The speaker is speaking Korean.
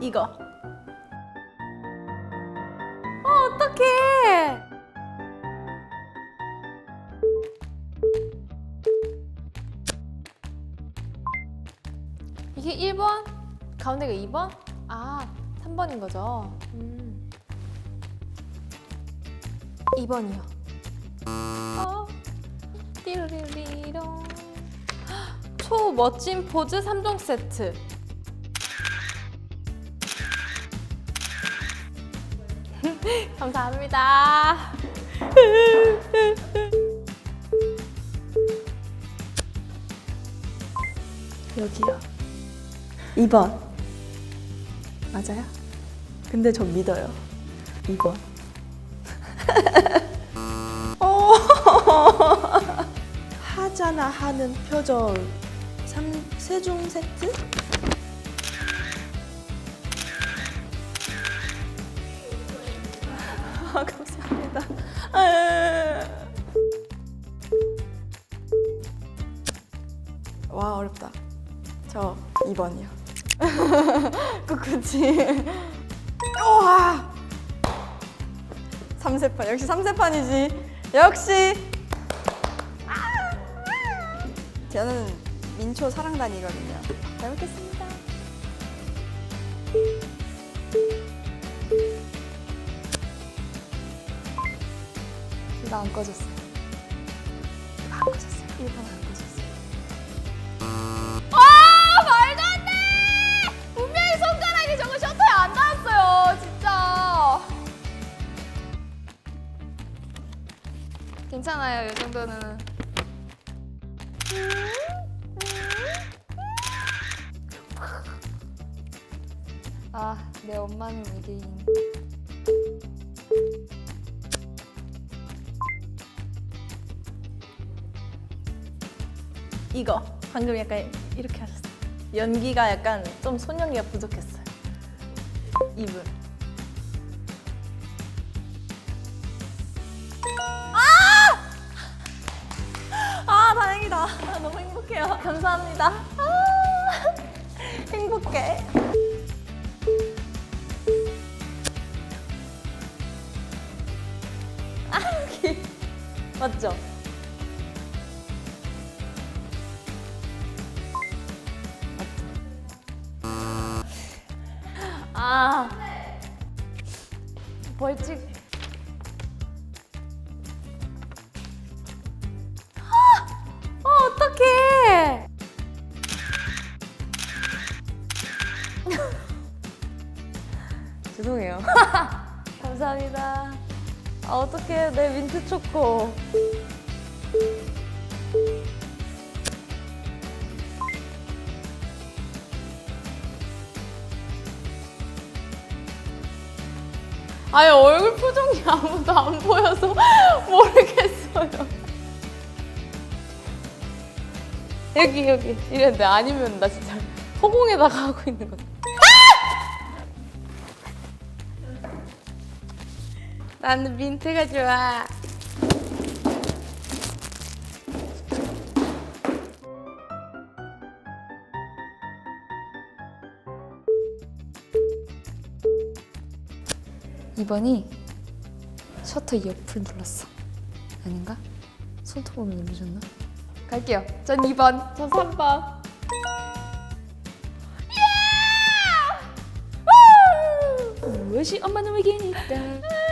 이거. 어, 어떡해. 이게 1번? 가운데가 2번? 아, 3번인 거죠. 음. 2번이요. 어, 띠르리리롱. 초 멋진 포즈 3종 세트. 감사합니다. 여기요. 2번. 맞아요? 근데 저 믿어요. 2번. 어. 하잖아 하는 표정. 3, 세종 세트? 아, 감사합니다. 아. 와, 어렵다. 저 2번이요. 그치. 우와! 3세판. 역시 3세판이지. 역시! 아! 저는 민초 사랑단이거든요. 잘 먹겠습니다. 나 안 꺼졌어요. 안 꺼졌어요. 1번 안 진짜 괜찮아요 이 정도는 아 내 엄마는 외계인 이거 방금 약간 이렇게 하셨어요. 연기가 약간 좀 손연기가 부족했어요. 이분. 아! 아 다행이다. 아, 너무 행복해요. 감사합니다. 아, 행복해. 맞죠? 아. 벌칙. 어 어떡해. 죄송해요. 감사합니다 아 어떡해. 내 민트 초코. 아니 얼굴 표정이 아무도 안 보여서 모르겠어요. 여기 여기. 이랬는데 아니면 나 진짜 허공에다가 하고 있는 거 나는 민트가 좋아. 이번이 셔터 옆을 눌렀어. 아닌가? 손톱으로 누르셨나? 갈게요. 전 2번, 전 3번. 예! 무엇이 엄마는 외계인이 있다.